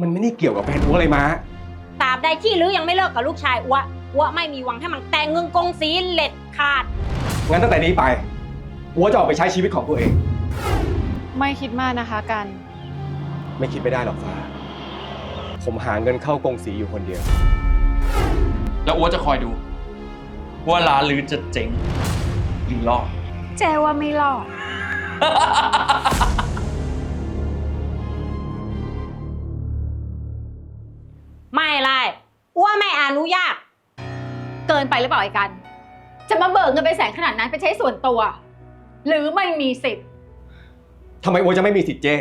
มันไม่ได้เกี่ยวกับแฟนอัวเลยมา ตราบใดที่ลือยังไม่เลิกกับลูกชายอัวอัวไม่มีหวังให้มันแต่งเงินกงสีเล็ดขาด งั้นตั้งแต่นี้ไปอัวจะออกไปใช้ชีวิตของตัวเอง ไม่คิดมากนะคะกัน ไม่คิดไม่ได้หรอกฟ้า ผมหาเงินเข้ากงสีอยู่คนเดียว แล้วอัวจะคอยดู ว่าร้านลือจะเจ๋งหรือรอดเจว่าไม่รอด นุญาต เกินไปหรือเปล่าไอ้กัน จะมาเบิกเงินไปแสนขนาดนั้นไปใช้ส่วนตัว หรือไม่มีสิทธิ์ ทำไมอัวจะไม่มีสิทธิ์เจ้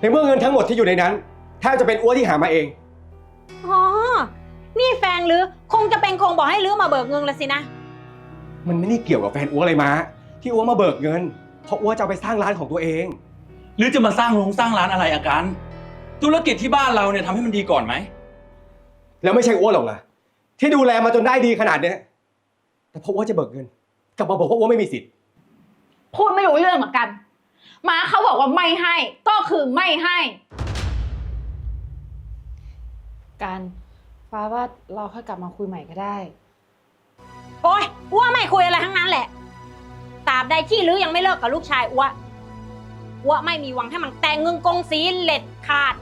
ในเมื่อเงินทั้งหมดที่อยู่ในนั้นแทบจะเป็นอัวที่หามาเอง อ๋อ นี่แฟนลือคงจะเป็นคงบอกให้ลือมาเบิกเงินละสินะ มันไม่ได้เกี่ยวกับแฟนอัวเลยมาที่อัวมาเบิกเงิน เพราะอัวจะเอาไปสร้างร้านของตัวเอง หรือจะมาสร้างโรงสร้างร้านอะไรอาการ ธุรกิจที่บ้านเราเนี่ยทำให้มันดีก่อนไหม แล้วไม่ใช่อัวหรอกนะที่ดูแลมาจนได้ดีขนาดเนี้ยแต่เพราะอัวจะเบิกเงินกลับมาบอกว่าอัวไม่มีสิทธิ์ พูดไม่รู้เรื่องเหมือนกันมาเขาบอกว่าไม่ให้ ก็คือไม่ให้กันฟ้าว่าเราค่อยกลับมาคุยใหม่ก็ได้ โอ้ยอัวไม่คุยอะไรทั้งนั้นแหละตราบใดที่ลือยังไม่เลิกกับลูกชายอัวอัวไม่มีหวังให้มันแต่งเงินกงสีเล็ดขาด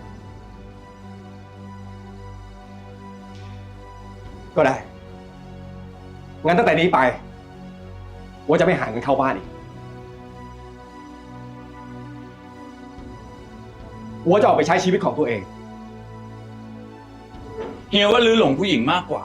ก็ได้ งั้นตั้งแต่นี้ไปวัวจะไม่หาเงินเข้าบ้านอีกวัวจะออกไปใช้ชีวิตของตัวเอง เฮียว่าลือหลงผู้หญิงมากกว่า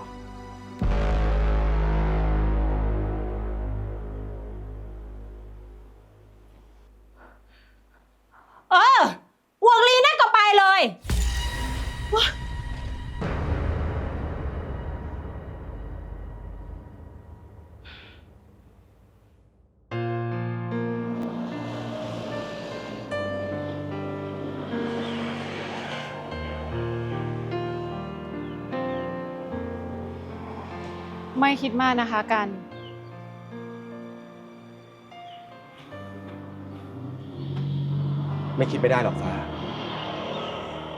ไม่คิดมากนะคะกัน ไม่คิดไม่ได้หรอกฟ้า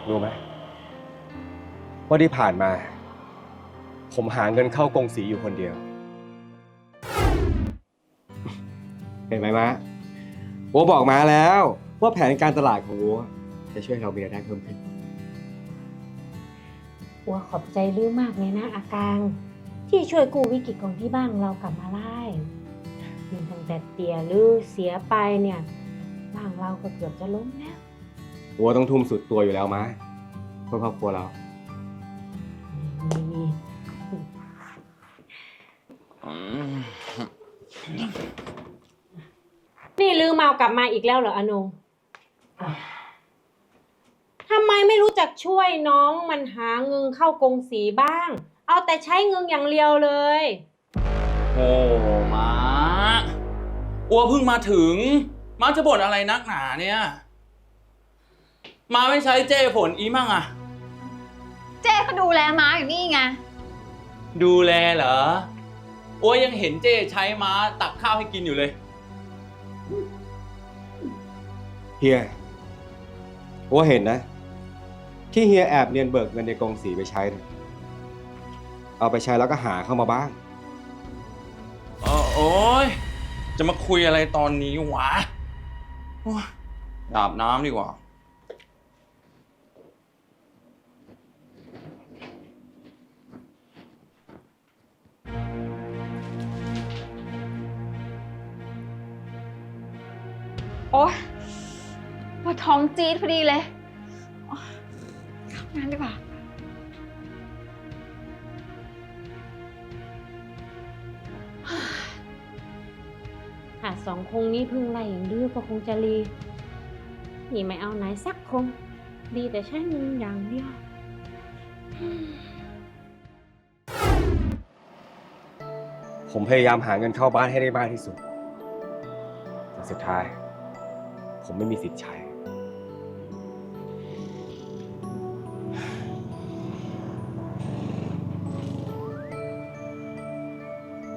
รู้ไหมว่าที่ผ่านมา ผมหาเงินเข้ากงสีอยู่คนเดียว เห็นไหมมะโอบอกมาแล้ว ว่าแผนการตลาดของโอจะช่วยเรามีรายได้เพิ่มขึ้นอัวขอบใจลื้อมากเลยนะอากาง ที่ช่วยกู้วิกฤตของที่บ้านเรากลับมาได้เงินตั้งแต่เตียลื้อเสียไปเนี่ยบ้านเราก็เกือบจะล้มแล้วโอต้องทุ่มสุดตัวอยู่แล้วมะเพื่อครอบครัวเรา นี่นี่ลือเมากลับมาอีกแล้วเหรออนงทำไมไม่รู้จักช่วยน้องมันหาเงินเข้ากงสีบ้าง เอาแต่ใช้เงินอย่างเดียวเลย โอ้มาอัวเพิ่งมาถึงมาจะบ่นอะไรนักหนาเนี่ย มาไม่ใช้เจ้ฝนอีมั่งอะเจ๊ก็ดูแลม้าอยู่นี่ไง ดูแลเหรออัวยังเห็นเจ้ใช้ม้าตักข้าวให้กินอยู่เลย เฮียโอเห็นนะ ที่เฮียแอบเนียนเบิกเงินในกองสีไปใช้นะ เอาไปใช้แล้วก็หาเข้ามาบ้าง เออโอ้ยจะมาคุยอะไรตอนนี้วะโอ้ยอาบน้ำดีกว่า โอ๊ยปวดท้องจี๊ดพอดีเลยโอ๊ยเข้างานดีกว่า หาสองคงนี้พึ่งไล่อย่างดื้อก็คงจะรีนี่ไม่เอาไหนสักคง ดีแต่ใช้เงินอย่างเดียวผมพยายามหาเงินเข้าบ้านให้ได้มากที่สุด แต่สุดท้าย ผมไม่มีสิทธิ์ใช้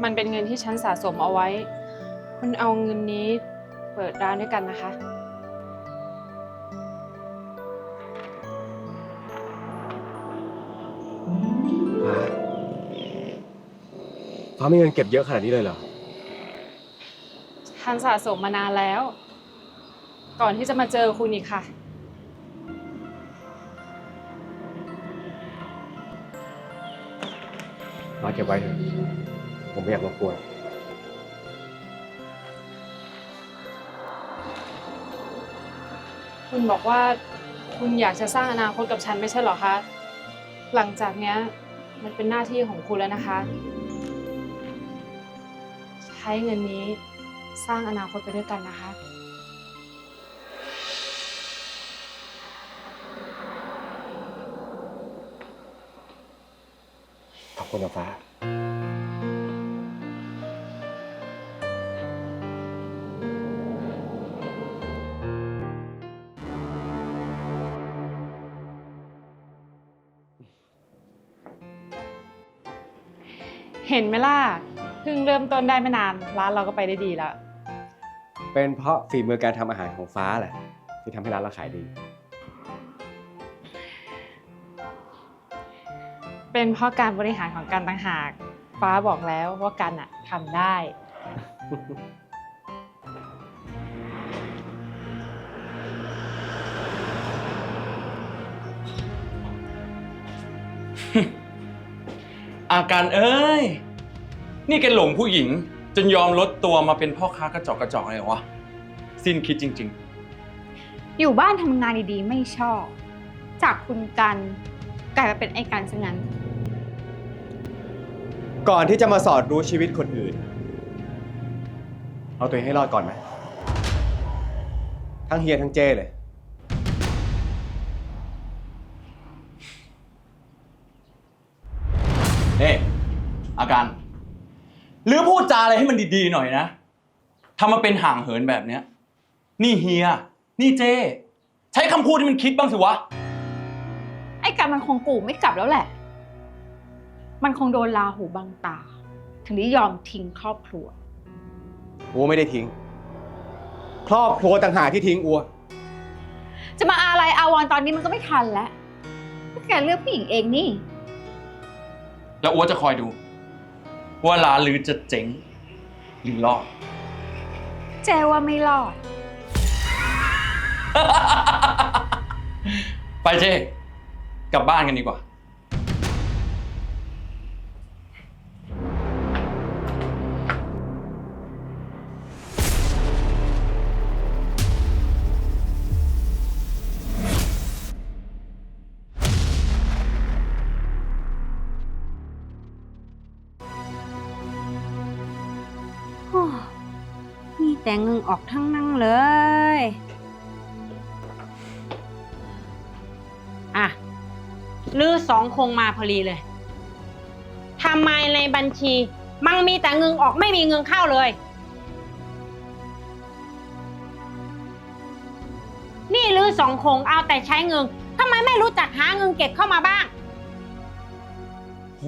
มันเป็นเงินที่ฉันสะสมเอาไว้ คุณเอาเงินนี้เปิดร้านด้วยกันนะคะ ฟ้าฟ้ามีเงินเก็บเยอะขนาดนี้เลยเหรอฉันสะสมมานานแล้ว ก่อนที่จะมาเจอคุณอีกค่ะ ฟ้าเก็บไว้เถอะผมไม่อยากรบกวน คุณบอกว่าคุณอยากจะสร้างอนาคตกับฉันไม่ใช่เหรอคะ หลังจากเนี้ยมันเป็นหน้าที่ของคุณแล้วนะคะ ใช้เงินนี้สร้างอนาคตไปด้วยกันนะคะ ขอบคุณนะฟ้า เห็นไหมล่ะเพิ่งเริ่มต้นได้ไม่นาน ร้านเราก็ไปได้ดีแล้ว เป็นเพราะฝีมือการทำอาหารของฟ้าแหละที่ทำให้ร้านเราขายดี เป็นเพราะการบริหารของการต่างหาก ฟ้าบอกแล้วว่ากันอะทำได้ อาการเอ้ย นี่แกหลงผู้หญิง จนยอมลดตัวมาเป็นพ่อค้ากระจอกกระจอกเลยเหรอวะ สิ้นคิดจริง อยู่บ้านทำงานดีๆ ไม่ชอบ จากคุณกันกลายมาเป็นไอ้กันซะงั้น ก่อนที่จะมาสอดรู้ชีวิตคนอื่น เอาตัวเองให้รอดก่อนไหมทั้งเฮียทั้งเจ้เลย อาการ หรือพูดจาอะไรให้มันดีๆหน่อยนะทำมาเป็นห่างเหินแบบเนี้ย นี่เฮีย นี่เจ้ใช้คำพูดที่มันคิดบ้างสิวะ ไอ้กันมันคงกูไม่กลับแล้วแหละ มันคงโดนลาหูบังตา ถึงได้ยอมทิ้งครอบครัว อัวไม่ได้ทิ้ง ครอบครัวต่างหากที่ทิ้งอัว จะมาอะไรอาวรณ์ตอนนี้มันก็ไม่ทันแล้วก็แกเลือกผู้หญิงเองนี่ แล้วอัวจะคอยดู ว่าร้านหรือจะเจ๋งหรือรอด เจว่าไม่รอด ไปเจ้กลับบ้านกันดีกว่า ออกทั้งนั่งเลย อะลือสองคงมาพอดีเลยทำไมในบัญชี มันมีแต่เงินออกไม่มีเงินเข้าเลย นี่ลือสองคงเอาแต่ใช้เงินทำไมไม่รู้จักหาเงินเก็บเข้ามาบ้าง โห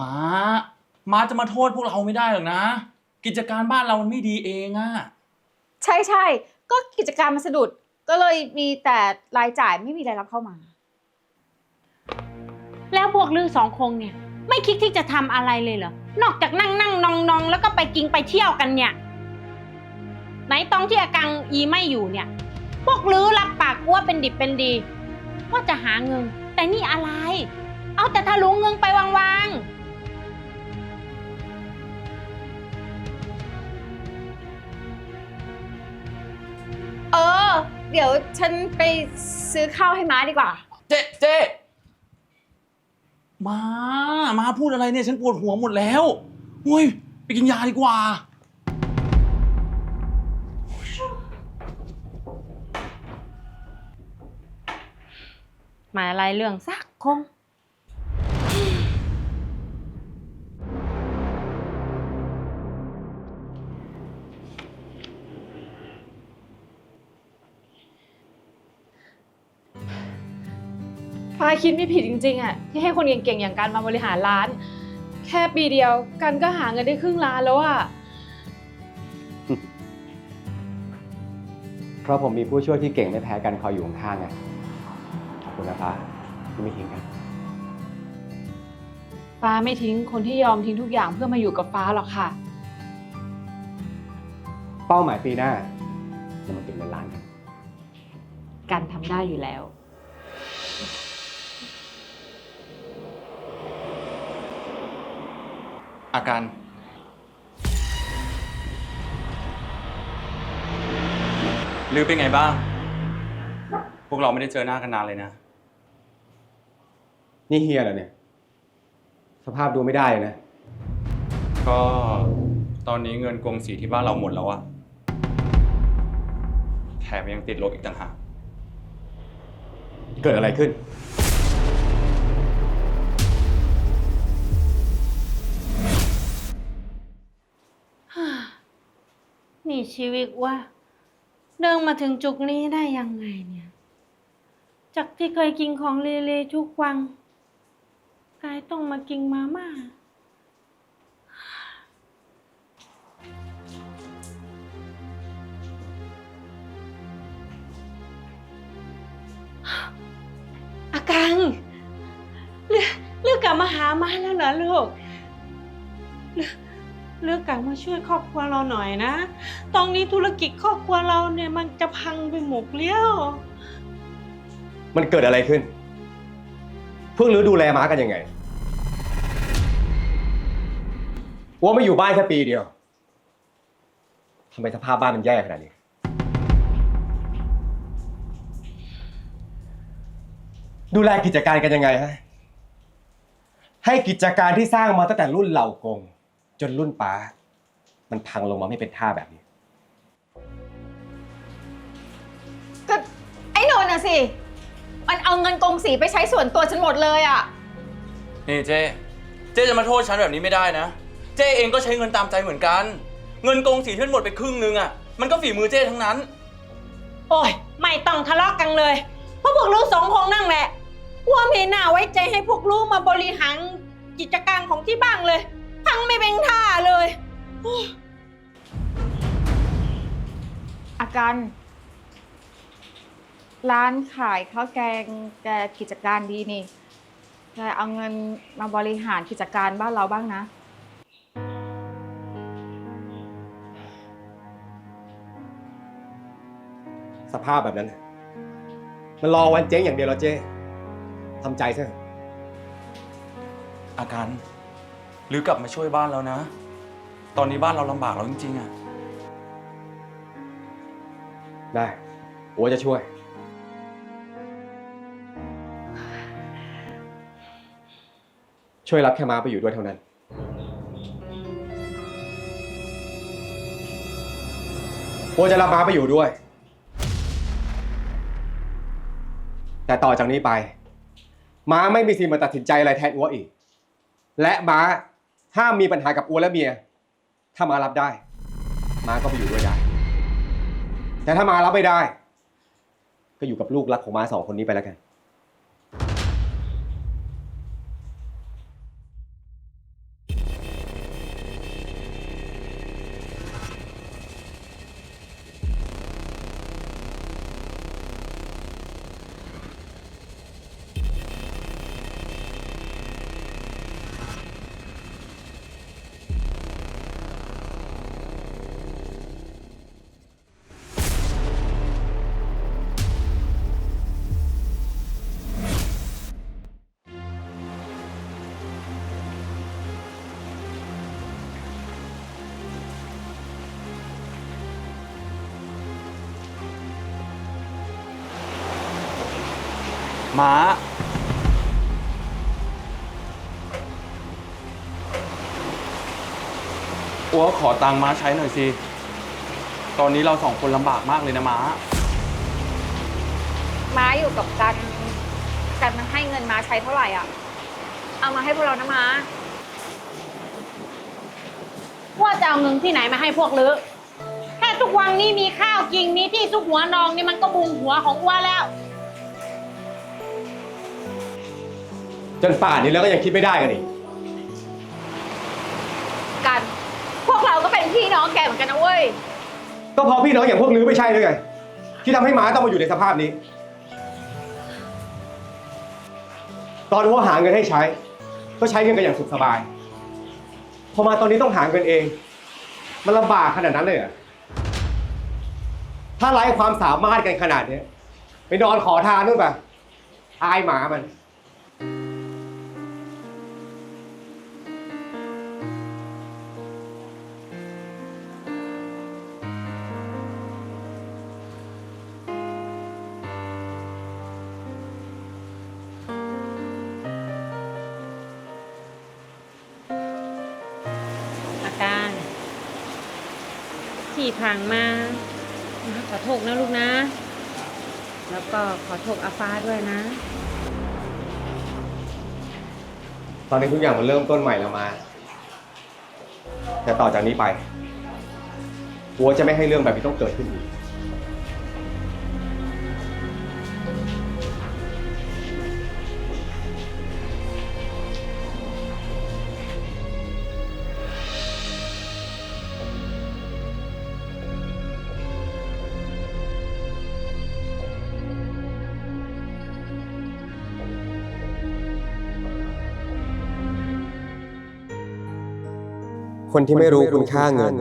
มา มาจะมาโทษพวกเราไม่ได้หรอกนะ กิจการบ้านเรามันไม่ดีเองอะ ใช่ใช่ก็กิจการมันสะดุด ก็เลยมีแต่รายจ่ายไม่มีรายรับเข้ามา แล้วพวกลือสองคงเนี่ย ไม่คิดที่จะทำอะไรเลยเหรอ นอกจากนั่งนั่งนองนองแล้วก็ไปกินไปเที่ยวกันเนี่ย ไหนตองที่อากังอีไม่อยู่เนี่ย พวกลือรับปากว่าเป็นดิบเป็นดี ว่าจะหาเงิน แต่นี่อะไร เอาแต่ทะลุเงินไปวางๆ เออ เดี๋ยวฉันไปซื้อข้าวให้ม้าดีกว่า เจ๊เจ๊มา มาพูดอะไรเนี่ย ฉันปวดหัวหมดแล้วโอ้ยไปกินยาดีกว่า หมายอะไรเรื่องสักคง ฟ้าคิดไม่ผิดจริงๆอะที่ให้คนเก่งๆอย่างกันมาบริหารร้าน แค่ปีเดียวกันก็หาเงินได้ครึ่งล้านแล้วอะเพราะผมมีผู้ช่วยที่เก่งไม่แพ้กันคอยอยู่ข้างๆไงขอบคุณนะฟ้าที่ไม่ทิ้งกัน ฟ้าไม่ทิ้งคนที่ยอมทิ้งทุกอย่างเพื่อมาอยู่กับฟ้าหรอกค่ะ เป้าหมายปีหน้าจะมาเก็บเงินล้านกันกันทำได้อยู่แล้ว อาการ ลือเป็นไงบ้าง พวกเราไม่ได้เจอหน้ากันนานเลยนะ นี่เฮียเหรอเนี่ย สภาพดูไม่ได้เลยนะ ก็ตอนนี้เงินกงสีที่บ้านเราหมดแล้วอะแถมยังติดลบอีกต่างหาก เกิดอะไรขึ้น นี่ชีวิตว่าเดินมาถึงจุกนี้ได้ยังไงเนี่ย จากที่เคยกินของเลเลทุกวันกลายต้องมากินมาม่าอากังเลือกเลือกกลับมาหามาแล้วเหรอลูกเลือก เลือกกลับมาช่วยครอบครัวเราหน่อยนะ ตอนนี้ธุรกิจครอบครัวเราเนี่ยมันจะพังไปหมดแล้วมันเกิดอะไรขึ้นเพิ่งรู้ดูแลม้ากันยังไงว่าไม่อยู่บ้านแค่ปีเดียวทำไมสภาพบ้านมันแย่ขนาดนี้ ดูแลกิจการกันยังไงฮะ ให้กิจการที่สร้างมาตั้งแต่รุ่นเหล่ากง จนรุ่นป้า มันพังลงมาไม่เป็นท่าแบบนี้ ก็ไอ้นนท์น่ะสิ มันเอาเงินกองสีไปใช้ส่วนตัวฉันหมดเลยอะนี่เจ๊ เจ๊จะมาโทษฉันแบบนี้ไม่ได้นะ เจ๊เองก็ใช้เงินตามใจเหมือนกัน เงินกงสีที่มันหมดไปครึ่งนึงอะมันก็ฝีมือเจ๊ทั้งนั้น โอ้ยไม่ต้องทะเลาะกันเลยเพราะพวกลูกสองคนนั่งแหละว่าไม่น่าไว้ใจให้พวกลูกมาบริหารกิจการของที่บ้านเลย พังไม่เป็นท่าเลย อาการร้านขายข้าวแกงแกกิจการดีนี่แกเอาเงินมาบริหารกิจการบ้านเราบ้างนะ สภาพแบบนั้นน่ะมันรอวันเจ๊งอย่างเดียวแล้วเจ๊ทำใจซะเถอะอาการ หรือกลับมาช่วยบ้านแล้วนะ ตอนนี้บ้านเราลำบากแล้วจริงๆอะได้โอ้จะช่วย ช่วยรับแค่มาไปอยู่ด้วยเท่านั้น โอจะรับมาไปอยู่ด้วย แต่ต่อจากนี้ไป ม้าไม่มีสิทธิ์มาตัดสินใจอะไรแทนอัวอีก และม้า ห้ามมีปัญหากับอัวและเมีย ถ้ามารับได้ มาก็ไปอยู่ด้วยได้ แต่ถ้ามารับไม่ได้ ก็อยู่กับลูกรักของมาสองคนนี้ไปแล้วกัน ม้า อัวขอตังค์ม้าใช้หน่อยสิ ตอนนี้เราสองคนลำบากมากเลยนะม้า ม้าอยู่กับกันกันมันให้เงินม้าใช้เท่าไหร่อะ เอามาให้พวกเรานะม้า ว่าจะเอาเงินที่ไหนมาให้พวกลือแค่ทุกวันนี้มีข้าวกินมีที่ซุกหัวนองนี่มันก็บุงหัวของอ้ว่าแล้ว จนป่านนี้แล้วก็ยังคิดไม่ได้กันอีก กัน พวกเราก็เป็นพี่น้องแกเหมือนกันนะเว้ย ก็เพราะพี่น้องอย่างพวกลือไม่ใช่ด้วยไงที่ทำให้ม้าต้องมาอยู่ในสภาพนี้ ตอนว่าหาเงินให้ใช้ ก็ใช้เงินกันอย่างสุขสบาย พอมาตอนนี้ต้องหาเงินเอง มันลำบากขนาดนั้นเลยเหรอถ้าไร้ความสามารถกันขนาดเนี้ยไปนอนขอทานนู่นป่ะอายหมามันังมาขอโทษนะลูกนะ แล้วก็ขอโทษอาฟ้าด้วยนะ ตอนนี้ทุกอย่างมันเริ่มต้นใหม่แล้วมา แต่ต่อจากนี้ไปอัวจะไม่ให้เรื่องแบบนี้ต้องเกิดขึ้นอีก คนที่ไม่รู้คุณค่าเงิน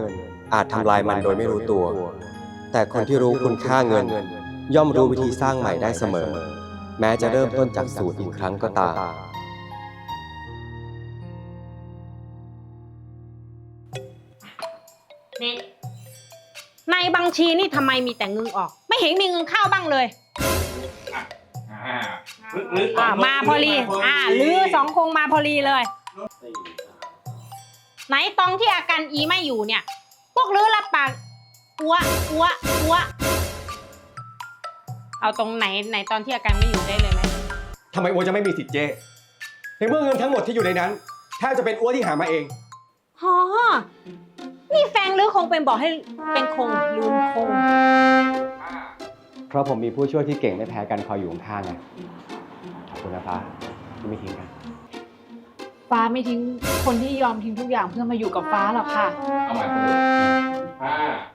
อาจทำลายมันโดยไม่รู้ตัว แต่คนที่รู้คุณค่าเงิน ย่อมรู้วิธีสร้างใหม่ได้เสมอ แม้จะเริ่มต้นจากศูนย์อีกครั้งก็ตามนี่ในบัญชีนี่ทำไมมีแต่เงินออก ไม่เห็นมีเงินเข้าบ้างเลย อ่ามาพอดีอ่าลือสองคงมาพอดีเลย ไหนตองที่อาการอีไม่อยู่เนี่ย พวกลือรับปากอัวอัวอัวเอาตรงไหนไหนตอนที่อาการไม่อยู่ได้เลยไหมทำไมอัวจะไม่มีสิทธิ์เจ้ในเมื่อเงินทั้งหมดที่อยู่ในนั้นแทบจะเป็นอัวที่หามาเอง ฮอนี่แฟงลือคงเป็นบอกให้เป็นคงลืมคง เพราะผมมีผู้ช่วยที่เก่งไม่แพ้กันคอยอยู่ข้างๆไงขอบคุณนะฟ้าที่ไม่ทิ้งกัน ฟ้าไม่ทิ้งคนที่ยอมทิ้งทุกอย่างเพื่อมาอยู่กับฟ้าหรอกค่ะ เอาใหม่ห้า